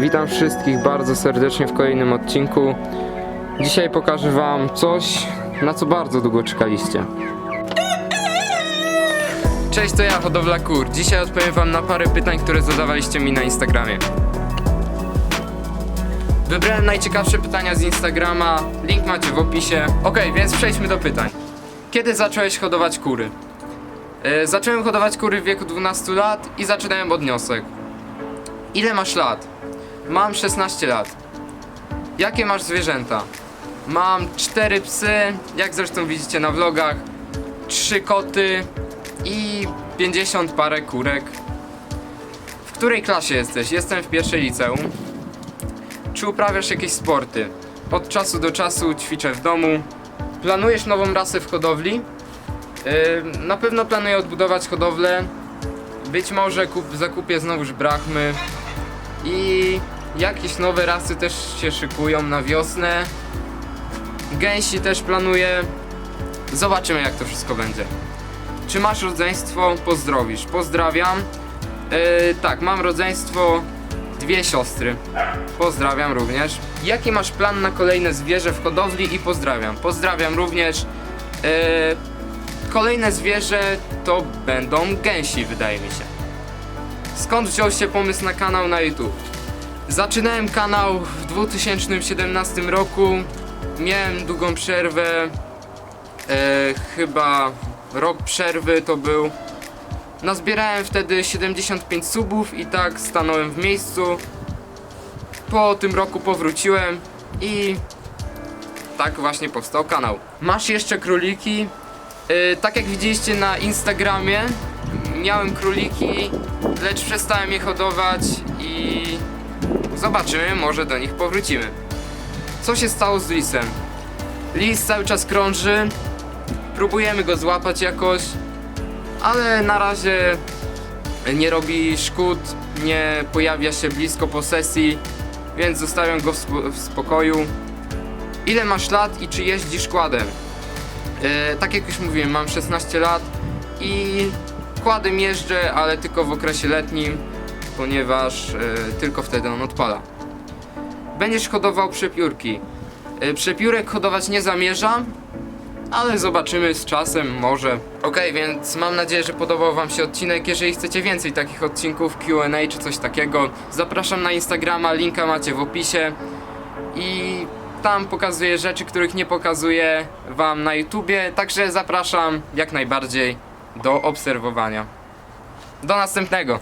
Witam wszystkich bardzo serdecznie w kolejnym odcinku. Dzisiaj pokażę Wam coś, na co bardzo długo czekaliście. Cześć, to ja, Hodowla Kur. Dzisiaj odpowiem Wam na parę pytań, które zadawaliście mi na Instagramie. Wybrałem najciekawsze pytania z Instagrama, link macie w opisie. Ok, więc przejdźmy do pytań. Kiedy zacząłeś hodować kury? E, zacząłem hodować kury w wieku 12 lat i zaczynałem od niosek. Ile masz lat? Mam 16 lat. Jakie masz zwierzęta? Mam 4 psy, jak zresztą widzicie na vlogach, 3 koty i 50 parę kurek. W której klasie jesteś? Jestem w pierwszej liceum. Czy uprawiasz jakieś sporty? Od czasu do czasu ćwiczę w domu. Planujesz nową rasę w hodowli? Yy, na pewno planuję odbudować hodowlę. Być może kup, zakupię znowuż brachmy. I jakieś nowe rasy też się szykują na wiosnę. Gęsi też planuję. Zobaczymy jak to wszystko będzie. Czy masz rodzeństwo? Pozdrowisz. Pozdrawiam. Yy, tak, mam rodzeństwo. Dwie siostry. Pozdrawiam również. Jaki masz plan na kolejne zwierzę w hodowli i pozdrawiam. Pozdrawiam również. Yy, kolejne zwierzę to będą gęsi, wydaje mi się. Skąd wziął się pomysł na kanał na YouTube? Zaczynałem kanał w 2017 roku. Miałem długą przerwę. E, chyba rok przerwy to był. Nazbierałem wtedy 75 subów i tak stanąłem w miejscu. Po tym roku powróciłem i tak właśnie powstał kanał. Masz jeszcze króliki? E, tak jak widzieliście na Instagramie, miałem króliki, lecz przestałem je hodować i zobaczymy, może do nich powrócimy. Co się stało z lisem? Lis cały czas krąży, próbujemy go złapać jakoś, ale na razie nie robi szkód, nie pojawia się blisko posesji, więc zostawiam go w, spo- w spokoju. Ile masz lat i czy jeździsz kładem? E, tak jak już mówiłem, mam 16 lat i kładem jeżdżę, ale tylko w okresie letnim, ponieważ e, tylko wtedy on odpala. Będziesz hodował przepiórki. E, przepiórek hodować nie zamierzam, ale zobaczymy z czasem, może. Okej, więc mam nadzieję, że podobał Wam się odcinek. Jeżeli chcecie więcej takich odcinków, QA czy coś takiego, zapraszam na Instagrama, linka macie w opisie. I tam pokazuję rzeczy, których nie pokazuję Wam na YouTubie, także zapraszam jak najbardziej do obserwowania. Do następnego!